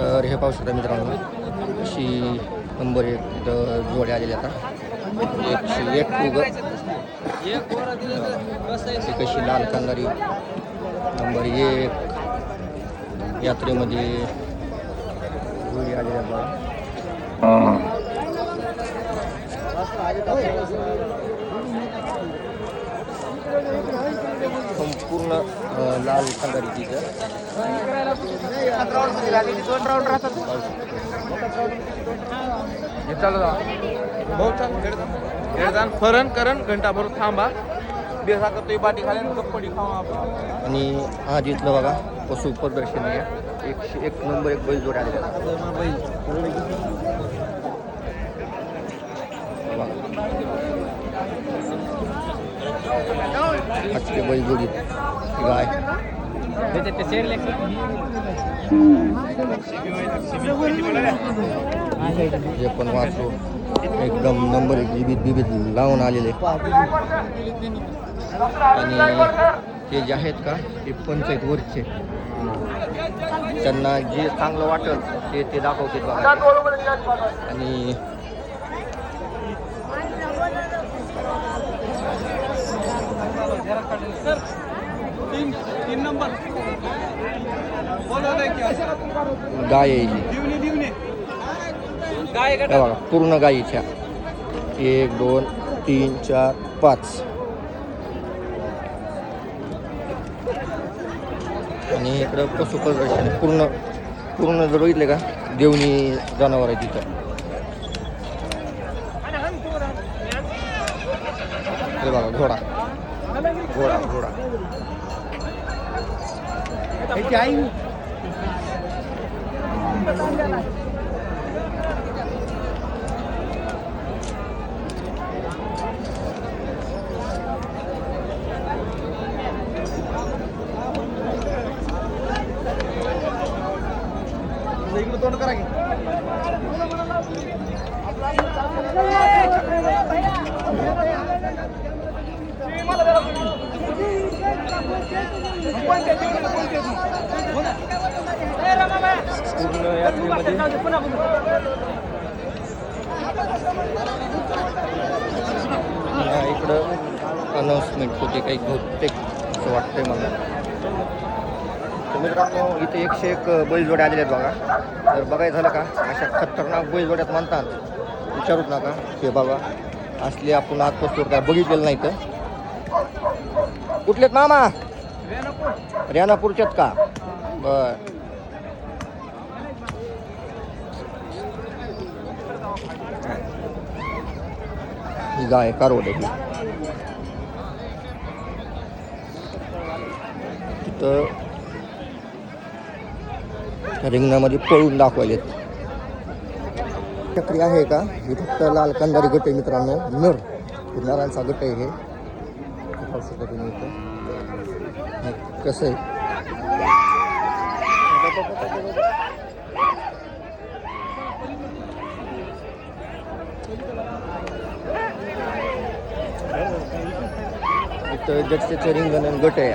तर हे पाहू शकता मित्रांनो अशी नंबर एक इथं जोड्या आलेल्या आता. एकशे एक उग. कशी लाल कांदारी नंबर एक. यात्रेमध्ये जोडी आलेल्या बघा. संपूर्ण लाल कांदारी तिथं. खेळतान फरण करण घंटाभर थांबा. बेसा करतोय बाटी खाली आणि कप्पडी आपण. आणि आज इथलं बघा पशु प्रदर्शन आहे. एकशे एक नंबर एक बैल जोड्या आजचे बैल जोडी गाय. जे पण वाचतो एकदम नंबर एक बिबीत बिबीत लावून आलेले. आणि ते जे आहेत का ते पंचायत वरचे. त्यांना जे चांगलं वाटेल ते ते दाखवते बघा. आणि तीन तीन नंबर. गाय आहे ही. हे बघा पूर्ण गायीच्या एक दोन तीन चार पाच. आणि इकडं पशु प्रदर्शन पूर्ण पूर्ण जर बघितले का? देवणी जनावर आहे तिथं. हे बघा घोडा. घोडा घोडा. इकडे तोंड करा की पूर्ण यात्रेमध्ये या इकडं अनाऊन्समेंट होते काही बहुतेक असं वाटतंय मला. तर मित्रांनो इथे एकशे एक बैलजोड्या आलेल्या आहेत बघा. तर बघायचं झालं का? अशा खतरनाक बैलजोड्यात म्हणतात. विचारूच नका. हे बाबा असले आपण आजपासून काय बघितलेलं नाही तर कुठलेत मामा? रेणापूरच्यात का? बर. ही गाय कारवड्याची तिथं रिंगणामध्ये पळून दाखवायलेत. चक्री आहे का? ही फक्त लाल कंदारी गट आहे मित्रांनो. नर नरांचा गट आहे हे. कसं आहे? इथं जगचे रिंगण आणि गट आहे.